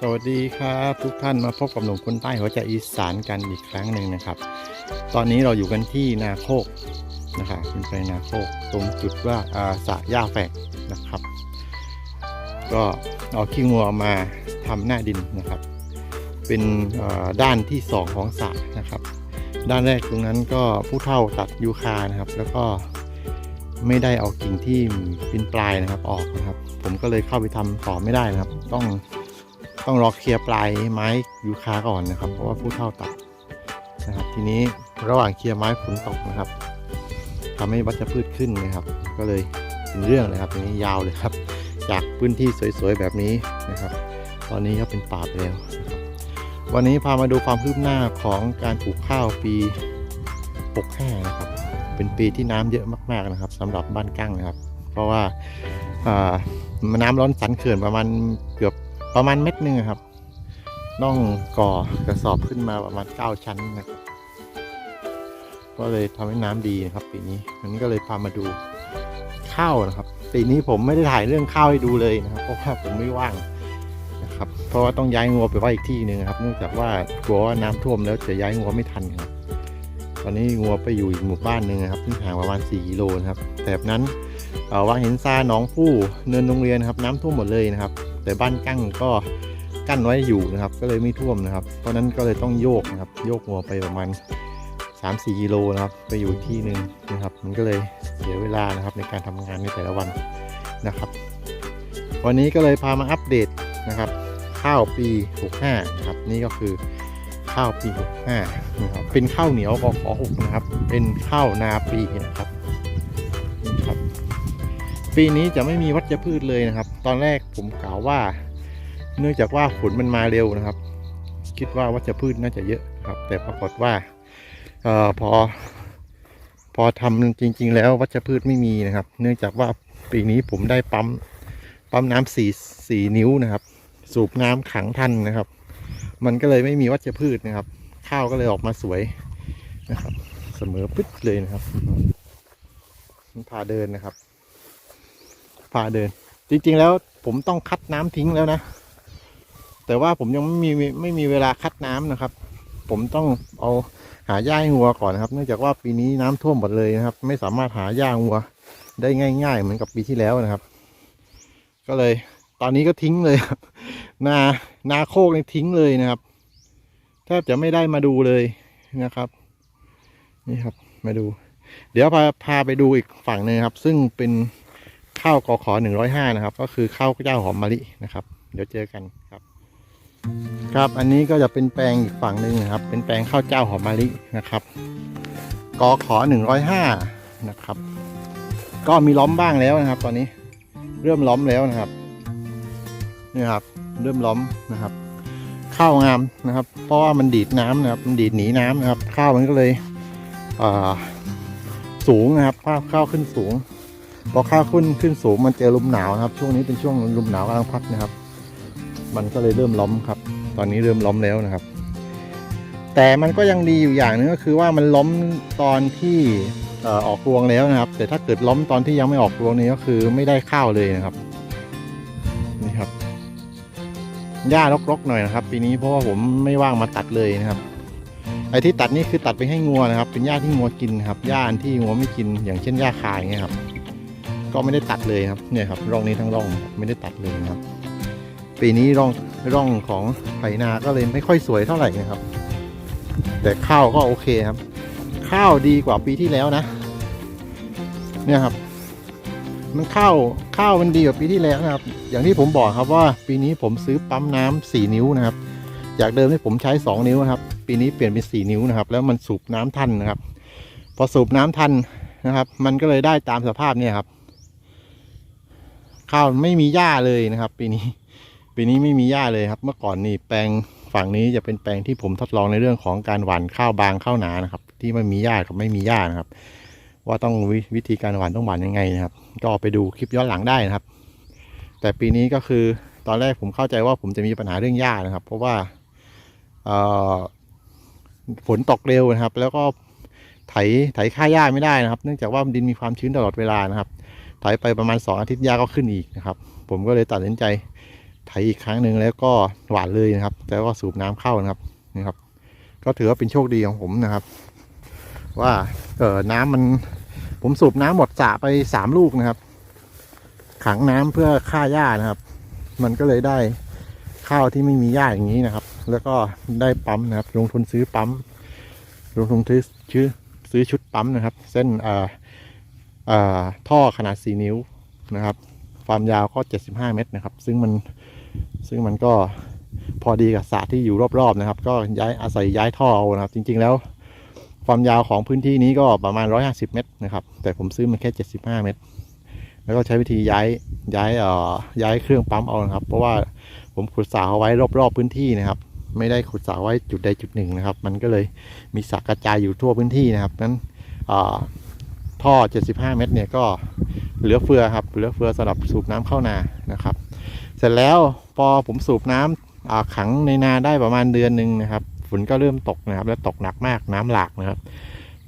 สวัสดีครับทุกท่านมาพบกับหนุ่มคนใต้หัวใจอีสานกันอีกครั้งหนึ่งนะครับ ตอนนี้เราอยู่กันที่นาโคกนะครับเป็นแปลงนาโคกตรงจุดว่าอาสระหญ้าแฝกนะครับ ก็เอาขี้งัวมาทำหน้าดินนะครับ เป็นด้านที่สองของสระนะครับ ด้านแรกตรงนั้นก็ผู้เฒ่าตัดยูคานะครับ แล้วก็ไม่ได้เอากิ่งที่เป็นปลายนะครับออกนะครับ ผมก็เลยเข้าไปทำต่อไม่ได้นะครับ ต้อง ต้องรอเคลียร์ปลายไม้ยูคาก่อนนะครับ เพราะว่าผู้เฒ่าตัดนะครับทีนี้ระหว่างเคลียร์ไม้ฝนตกนะครับทำให้วัชพืชขึ้นนะครับ ก็เลยเป็นเรื่องเลยครับทีนี้ยาวเลยครับ จากพื้นที่สวยๆแบบนี้นะครับ ตอนนี้ก็เป็นป่าไปแล้ววันนี้พามาดูความคืบหน้าของการปลูกข้าวปี 65 นะครับ เป็นปีที่น้ำเยอะมาก ๆนะครับสำหรับบ้านกั้งนะครับ เพราะว่าน้ำร้อนสันเขื่อนประมาณเกือบ ประมาณเม็ดหนึงครับ ต้องก่อกระสอบขึ้นมาประมาณ9ชั้นนะครับ ก็เลยทำให้น้ำดีนะครับปีนี้วันนี้ก็เลยพามาดูข้าวนะครับปีนี้ผมไม่ได้ถ่ายเรื่องข้าวให้ดูเลยนะครับ เพราะว่าผมไม่ว่างนะครับ เพราะว่าต้องย้ายงัวไปไว้อีกที่หนึ่งครับเนื่องจากว่ากลัวว่าน้ำท่วมแล้วจะย้ายงัวไม่ทันครับ ตอนนี้งัวไปอยู่อีกหมู่บ้านหนึ่งนะครับที่ห่างประมาณ4กิโลนะครับแต่แบนั้นวางเห็นซาหนองผู้เนินโรงเรียนครับ น้ำท่วมหมดเลยนะครับ แต่บ้านกั้งก็กั้นไว้อยู่นะครับ ก็เลยไม่ท่วมนะครับ เพราะนั้นก็เลยต้องโยกนะครับ โยกงัวไปประมาณ3-4กิโลนะครับ ไปอยู่ที่หนึ่งนะครับ มันก็เลยเสียเวลานะครับในการทำงานในแต่ละวันนะครับ วันนี้ก็เลยพามาอัปเดตนะครับ ข้าวปี 65 นะครับ นี่ก็คือข้าวปี 65 นะครับ เป็นข้าวเหนียวกขอ6นะครับ เป็นข้าวนาปีนะครับ ปีนี้จะไม่มีวัชพืชเลยนะครับ ตอนแรกผมกล่าวว่า เนื่องจากว่าฝนมันมาเร็วนะครับ คิดว่าวัชพืชน่าจะเยอะครับ แต่ปรากฏว่าออพอ พอทำจริง ๆ แล้ววัชพืชไม่มีนะครับ เนื่องจากว่าปีนี้ผมได้ปั๊มปั๊มน้ำสี่สี่นิ้วนะครับ สูบน้ำขังทันนะครับ มันก็เลยไม่มีวัชพืชนะครับ ข้าวก็เลยออกมาสวยนะครับ เสมอปึ๊ดเลยนะครับพาเดินนะครับ พาเดิน จริงๆแล้วผมต้องคัดน้ำทิ้งแล้วนะ แต่ว่าผมยังไม่มีไม่มีเวลาคัดน้ำนะครับ ผมต้องเอาหาหญ้าห้งัวก่อนนะครับ เนื่องจากว่าปีนี้น้ำท่วมหมดเลยนะครับ ไม่สามารถหาหญ้างัวได้ง่าย ๆ เหมือนกับปีที่แล้วนะครับ ก็เลย ตอนนี้ก็ทิ้งเลยครับนานาโคกนี่ทิ้งเลยนะครับแทบจะไม่ได้มาดูเลยนะครับ นี่ครับมาดู เดี๋ยวพาพาไปดูอีกฝั่งหนึงครับ ซึ่งเป็น ข้าวกอขอหนึ่งร้อยห้านะครับ ก็คือข้าวเจ้าหอมมะลินะครับ เดี๋ยวเจอกันครับ ครับอันนี้ก็จะเป็นแปลงอีกฝั่งหนึ่งนะครับ เป็นแปลงข้าวเจ้าหอมมะลินะครับกอขอหนึ่งร้อยห้านะครับ ก็มีล้อมบ้างแล้วนะครับ ตอนนี้เริ่มล้อมแล้วนะครับนี่ครับ เริ่มล้อมนะครับ ข้าวงามนะครับ เพราะว่ามันดีดน้ำนะครับ มันดีดหนีน้ำนะครับ ข้าวมันก็เลยสูงนะครับข้าวข้าวขึ้นสูง พอข้าขึ้นขึ้นสูงมันเจอลมหนาวนะครับ ช่วงนี้เป็นช่วงลมหนาวกำลังพัดนะครับ มันก็เลยเริ่มล้อมครับ ตอนนี้เริ่มล้อมแล้วนะครับ แต่มันก็ยังดีอยู่อย่างหนึงก็คือว่ามันล้อมตอนที่อออกรวงแล้วนะครับ แต่ถ้าเกิดล้อมตอนที่ยังไม่ออกรวงนี้ก็คือไม่ได้ข้าวเลยนะครับนี่ครับหญ้ารกๆหน่อยนะครับ ปีนี้เพราะว่าผมไม่ว่างมาตัดเลยนะครับไอ้ที่ตัดนี่คือตัดไปให้งัวนะครับ เป็นหญ้าที่งัวกินครับหญ้าที่งัวไม่กินอย่างเช่นหญ้าคายอย่างเงี้ยครับ ก็ไม่ได้ตัดเลยครับเนี่ยครับร่องนี้ทั้งร่องไม่ได้ตัดเลยครับ ปีนี้ร่องร่องของไถนาก็เลยไม่ค่อยสวยเท่าไหร่นะครับ แต่ข้าวก็โอเคครับ ข้าวดีกว่าปีที่แล้วนะ เนี่ยครับ มันข้าวข้าวมันดีกว่าปีที่แล้วนะครับ อย่างที่ผมบอกครับว่าปีนี้ผมซื้อปั๊มน้ำสี่นิ้วนะครับ จากเดิมที่ผมใช้สองนิ้วครับ ปีนี้เปลี่ยนเป็นสี่นิ้วนะครับ แล้วมันสูบน้ำทันนะครับ พอสูบน้ำทันนะครับ มันก็เลยได้ตามสภาพเนี่ยครับ ข้าวไม่มีหญ้าเลยนะครับ ปีนี้ ปีนี้ไม่มีหญ้าเลยครับ เมื่อก่อนนี่แปลงฝั่งนี้จะเป็นแปลงที่ผมทดลองในเรื่องของการหว่านข้าวบางข้าวหนานะครับ ที่ไม่มีหญ้ากับไม่มีหญ้านะครับ ว่าต้องววิธีการหว่านต้องหว่านยังไงนะครับ ก็ไปดูคลิปย้อนหลังได้นะครับ แต่ปีนี้ก็คือตอนแรกผมเข้าใจว่าผมจะมีปัญหาเรื่องหญ้านะครับ เพราะว่าฝนตกเร็วนะครับ แล้วก็ไถไถค่าหญ้าไม่ได้นะครับ เนื่องจากว่าดินมีความชื้นตลอดเวลานะครับ ถไปประมาณสองอาทิตย์หญ้าก็ขึ้นอีกนะครับ ผมก็เลยตัดสินใจไถอีกครั้งหนึ่งแล้วก็หวานเลยนะครับแล้วก็สูบน้ำเข้านะครับนี่ครับ ก็ถือว่าเป็นโชคดีของผมนะครับ ว่าเออน้ำมันผมสูบน้ำหมดสระไปสามลูกนะครับ ขังน้ำเพื่อฆ่าหญ้านะครับ มันก็เลยได้ข้าวที่ไม่มีหญ้าอย่างนี้นะครับ แล้วก็ได้ปั๊มนะครับ ลงทุนซื้อปั๊มลงทุนซื้อซื้อซื้อชุดปั๊มนะครับ เส้นอ่อเอ่อ ท่อขนาด 4 นิ้วนะครับ ความยาวก็ 75 เมตรนะครับ ซึ่งมันซึ่งมันก็พอดีกับสระที่อยู่รอบๆนะครับ ก็ย้ายอาศัยย้ายท่อเอานะครับ จริงๆแล้ว ความยาวของพื้นที่นี้ก็ประมาณ 150 เมตรนะครับ แต่ผมซื้อมันแค่ 75 เมตร แล้วก็ใช้วิธีย้ายย้ายเอ่อย้ายเครื่องปั๊มเอานะครับ เพราะว่าผมขุดสระเอาไว้รอบๆพื้นที่นะครับ ไม่ได้ขุดสระไว้จุดใดจุดหนึ่งนะครับ มันก็เลยมีสระกระจายอยู่ทั่วพื้นที่นะครับนั้นเอ่อ ท่อ 75 เมตรเนี่ยก็เหลือเฟือครับ เหลือเฟือสำหรับสูบน้ำเข้านานะครับ เสร็จแล้วพอผมสูบน้ำอ่าขังในนาได้ประมาณเดือนหนึ่งนะครับ ฝนก็เริ่มตกนะครับ แล้วตกหนักมากน้ำหลากนะครับ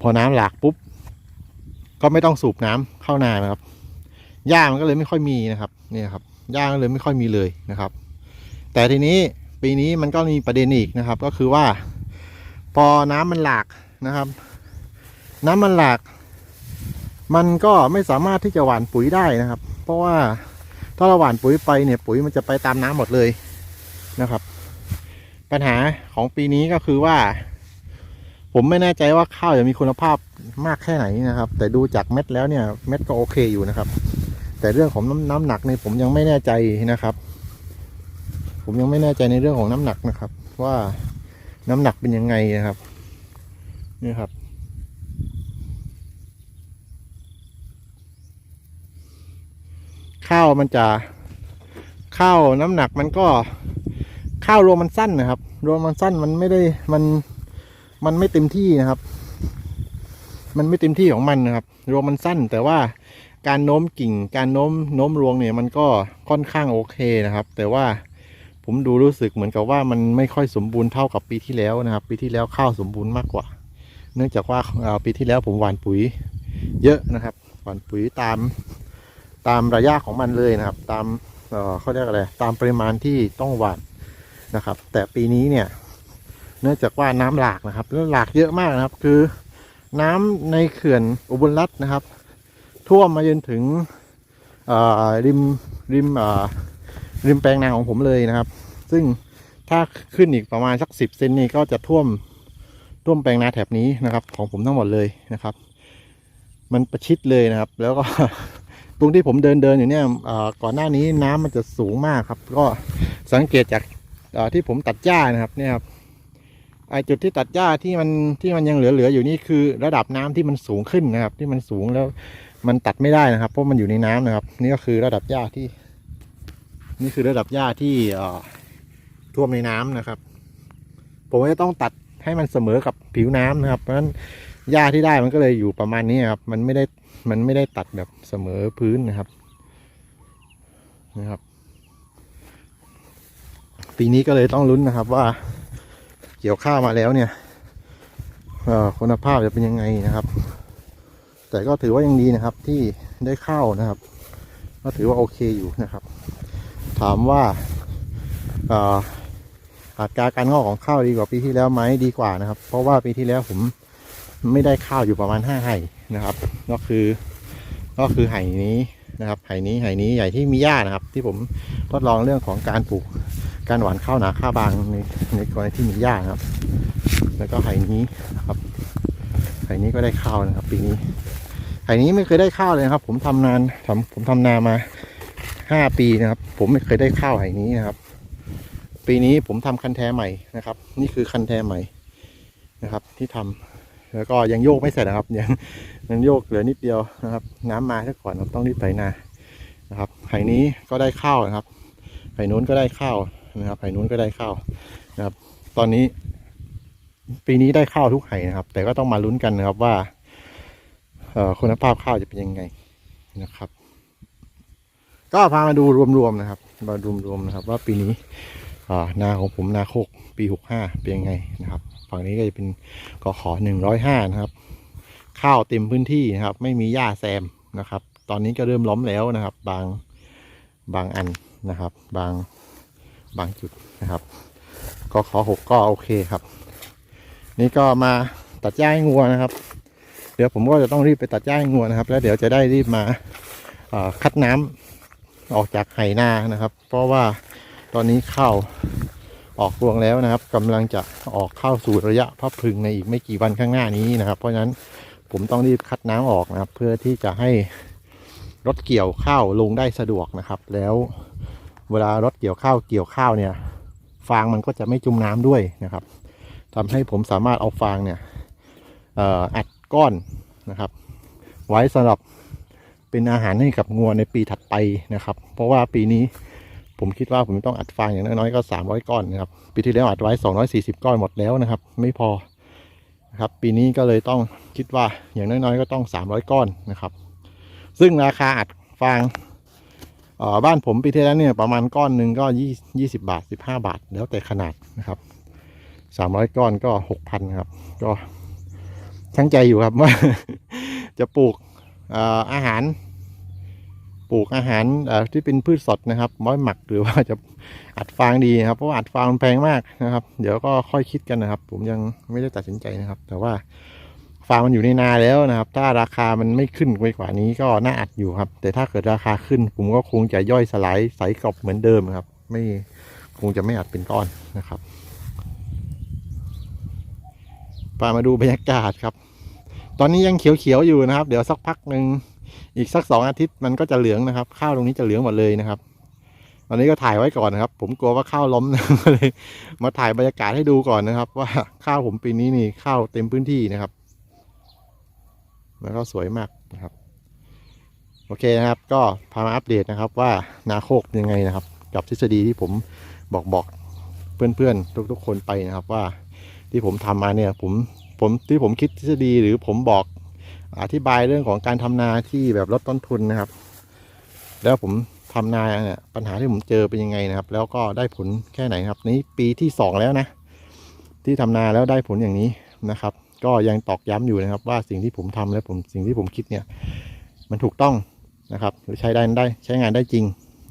พอน้ำหลากปุ๊บ ก็ไม่ต้องสูบน้ำเข้านานะครับหญ้ามันก็เลยไม่ค่อยมีนะครับเนี่ยครับหญ้าก็เลยไม่ค่อยมีเลยนะครับ แต่ทีนี้ปีนี้มันก็มีประเด็นอีกนะครับ ก็คือว่า พอน้ำมันหลากนะครับ น้ำมันหลาก มันก็ไม่สามารถที่จะหว่านปุ๋ยได้นะครับ เพราะว่าถ้าเราหว่านปุ๋ยไปเนี่ยปุ๋ยมันจะไปตามน้ำหมดเลยนะครับ ปัญหาของปีนี้ก็คือว่า ผมไม่แน่ใจว่าข้าวจะมีคุณภาพมากแค่ไหนนะครับ แต่ดูจากเม็ดแล้วเนี่ยเม็ดก็โอเคอยู่นะครับ แต่เรื่องของน้ำน้ำหนักเนี่ยผมยังไม่แน่ใจนะครับ ผมยังไม่แน่ใจในเรื่องของน้ำหนักนะครับ ว่าน้ำหนักเป็นยังไงนะครับนี่ครับ ข้าวมันจะข้าวน้ำหนักมันก็ข้าวรวมมันสั้นนะครับ รวมมันสั้นมันไม่ได้มันมันไม่เต็มที่นะครับ มันไม่เต็มที่ของมันนะครับ รวมมันสั้น แต่ว่าการโน้มกิ่ง การโน้มโน้มรวงเนี่ยมันก็ค่อนข้างโอเคนะครับ แต่ว่าผมดูรู้สึกเหมือนกับว่ามันไม่ค่อยสมบูรณ์เท่ากับปีที่แล้วนะครับ ปีที่แล้วข้าวสมบูรณ์มากกว่า เนื่องจากว่าปีที่แล้วผมหว่านปุ๋ยเยอะนะครับ หว่านปุ๋ยตาม ตามระยะของมันเลยนะครับ ตามเเขาเรียกอะไรตามปริมาณที่ต้องหว่านนะครับ แต่ปีนี้เนี่ยเนื่องจากว่าน้ำหลากนะครับ แล้วหลากเยอะมากนะครับ คือน้ำในเขื่อนอุบลรัตน์นะครับ ท่วมมาจนถึงริมริมริมแปลงนาของผมเลยนะครับ ซึ่งถ้าขึ้นอีกประมาณสักสิบเซนนี่ก็จะท่วมท่วมแปลงนาแถบนี้นะครับ ของผมทั้งหมดเลยนะครับ มันประชิดเลยนะครับ แล้วก็ ตรงที่ผมเดินเดินอยู่เนี่ยก่อนหน้านี้น้ำมันจะสูงมากครับ ก็สังเกตจากที่ผมตัดหญ้านะครับเนี่ยครับไอจุดที่ตัดหญ้าที่มันที่มันยังเหลือๆอยู่นี่คือ ระดับน้ำที่มันสูงขึ้นนะครับ ที่มันสูงแล้วมันตัดไม่ได้นะครับ เพราะมันอยู่ในน้ำนะครับ นี่ก็คือระดับหญ้าที่ นี่คือระดับหญ้าที่ท่วมในน้ำนะครับ ผมก็จะต้องตัดให้มันเสมอกับผิวน้ำนะครับ เพราะฉะนั้น หญ้าที่ได้มันก็เลยอยู่ประมาณนี้ครับ มันไม่ได้มันไม่ได้ตัดแบบเสมอพื้นนะครับนะครับ ปีนี้ก็เลยต้องลุ้นนะครับว่าเกี่ยวข้าวมาแล้วเนี่ยอ่อคุณภาพจะเป็นยังไงนะครับ แต่ก็ถือว่ายังดีนะครับที่ได้ข้าวนะครับ ก็ถือว่าโอเคอยู่นะครับ ถามว่าอ่ออัตราการงอกของข้าวดีกว่าปีที่แล้วไหมดีกว่านะครับ เพราะว่าปีที่แล้วผม ไม่ได้ข้าวอยู่ประมาณห้าไห่นะครับ ก็คือก็คือไห่นี้นะครับไห่นี้ไห่นี้ใหญ่ที่มีหญ้านะครับ ที่ผมทดลองเรื่องของการปลูกการหว่านข้าวหนาข้าวบางในในกรณีที่มีหญ้านะครับ แล้วก็ไห่นี้นะครับไห่นี้ก็ได้ข้าวนะครับ ปีนี้ไห่นี้ไม่เคยได้ข้าวเลยครับ ผมทำนานทำผมทำนามาห้าปีนะครับ ผมไม่เคยได้ข้าวไห่นี้นะครับ ปีนี้ผมทำคันแท้ใหม่นะครับ นี่คือคันแท้ใหม่นะครับ ที่ทำ แล้วก็ยังโยกไม่เสร็จนะครับ ยังยังโยกเหลือนิดเดียวนะครับ น้ำมาซะก่อนต้องรีบไปนานะครับไห่นี้ก็ได้ข้าวนะครับไห่นู้นก็ได้ข้าวนะครับไห่นู้นก็ได้ข้าวนะครับ ตอนนี้ ปีนี้ได้ข้าวทุกไห่นะครับ แต่ก็ต้องมาลุ้นกันนะครับว่าเอ่อคุณภาพข้าวจะเป็นยังไงนะครับ ก็พามาดูรวมๆนะครับ มารวมๆนะครับ ว่าปีนี้อ่านาของผมนาโคกปีหกห้าเป็นยังไงนะครับ ฝั่งนี้ก็จะเป็นกขอหนึ่งร้อยห้านะครับ ข้าวเต็มพื้นที่นะครับ ไม่มีหญ้าแซมนะครับ ตอนนี้ก็เริ่มล้มแล้วนะครับ บางบางอันนะครับ บางบางจุดนะครับก็ขอหกก็โอเคครับ นี่ก็มาตัดหญ้าให้งัวนะครับ เดี๋ยวผมก็จะต้องรีบไปตัดหญ้าให้งัวนะครับ แล้วเดี๋ยวจะได้รีบมาคัดน้ำออกจากไหนานะครับ เพราะว่าตอนนี้ข้าว ออกรวงแล้วนะครับกำลังจะออกเข้าสู่ระยะพับพึงในอีกไม่กี่วันข้างหน้านี้นะครับ เพราะฉะนั้นผมต้องรีบคัดน้ำออกนะครับ เพื่อที่จะให้รถเกี่ยวข้าวลงได้สะดวกนะครับ แล้วเวลารถเกี่ยวข้าวเกี่ยวข้าวเนี่ย ฟางมันก็จะไม่จุ่มน้ำด้วยนะครับทำให้ผมสามารถเอาฟางเนี่ยเอ่ออัดก้อนนะครับ ไว้สำหรับเป็นอาหารให้กับงัวในปีถัดไปนะครับ เพราะว่าปีนี้ ผมคิดว่าผมต้องอัดฟางอย่างน้อยๆก็ 300 ก้อนนะครับ ปีที่แล้วอัดไว้ 240 ก้อนหมดแล้วนะครับ ไม่พอนะครับ ปีนี้ก็เลยต้องคิดว่าอย่างน้อยๆ ก็ต้อง 300 ก้อนนะครับ ซึ่งราคาอัดฟางออบ้านผมปีที่แล้วเนี่ยประมาณก้อนหนึ่งก็ยี่ยี่สิบาทสิบาท แล้วแต่ขนาดนะครับสามร้อยก้อนก็หกพันครับก็ช่างใจอยู่ครับว่าจะปลูกอออาหาร ปลูกอาหารที่เป็นพืชสดนะครับไว้หมักหรือว่าจะอัดฟางดีนะครับ เพราะว่าอัดฟางมันแพงมากนะครับ เดี๋ยวก็ค่อยคิดกันนะครับ ผมยังไม่ได้ตัดสินใจนะครับ แต่ว่าฟางมันอยู่ในนาแล้วนะครับ ถ้าราคามันไม่ขึ้นไปกว่านี้ก็น่าอัดอยู่ครับ แต่ถ้าเกิดราคาขึ้น ผมก็คงจะย่อยสลายใสกรอบเหมือนเดิมครับ ไม่คงจะไม่อัดเป็นก้อนนะครับปามาดูบรรยากาศครับ ตอนนี้ยังเขียวๆอยู่นะครับ เดี๋ยวสักพักหนึ่ง อีกสักสองอาทิตย์มันก็จะเหลืองนะครับ ข้าวตรงนี้จะเหลืองหมดเลยนะครับตอนนี้ก็ถ่ายไว้ก่อนนะครับ ผมกลัวว่าข้าวล้มก็เลย มาถ่ายบรรยากาศให้ดูก่อนนะครับ ว่าข้าวผมปีนี้นี่ข้าวเต็มพื้นที่นะครับแล้วก็สวยมากนะครับ โอเคนะครับ ก็พามาอัปเดตนะครับ ว่านาโคกยังไงนะครับ กับทฤษฎีที่ผมบอกบอกเพื่อนๆทุกๆคนไปนะครับว่าที่ผมทำมาเนี่ยผมผมที่ผมคิดทฤษฎีหรือผมบอก อธิบายเรื่องของการทำนาที่แบบลดต้นทุนนะครับ แล้วผมทำนาเนี่ยปัญหาที่ผมเจอเป็นยังไงนะครับ แล้วก็ได้ผลแค่ไหนครับนี่ปีที่สองแล้วนะ ที่ทำนาแล้วได้ผลอย่างนี้นะครับ ก็ยังตอกย้ำอยู่นะครับ ว่าสิ่งที่ผมทำและผมสิ่งที่ผมคิดเนี่ย มันถูกต้องนะครับ หรือใช้ได้ได้ใช้งานได้จริง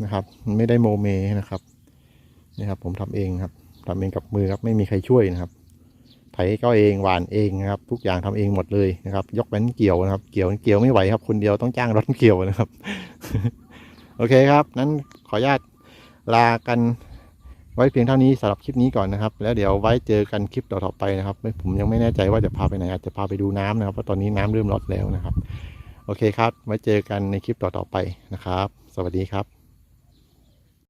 นะครับมันไม่ได้โมเมนะครับนี่ครับ ผมทำเองครับทำเองกับมือครับไม่มีใครช่วยนะครับ ไถก็เองหวานเองนะครับ ทุกอย่างทำเองหมดเลยนะครับ ยกเว้นเกี่ยวนะครับ เกี่ยวเกี่ยวไม่ไหวครับ คนเดียวต้องจ้างรถเกี่ยวนะครับ โอเคครับ นั้นขออนุญาตลากันไว้เพียงเท่านี้สำหรับคลิปนี้ก่อนนะครับ แล้วเดี๋ยวไว้เจอกันคลิปต่อๆไปนะครับผมยังไม่แน่ใจว่าจะพาไปไหนอาจจะพาไปดูน้ำนะครับเพราะตอนนี้น้ำเริ่มลดแล้วนะครับ โอเคครับ ไว้เจอกันในคลิปต่อๆไปนะครับ สวัสดีครับ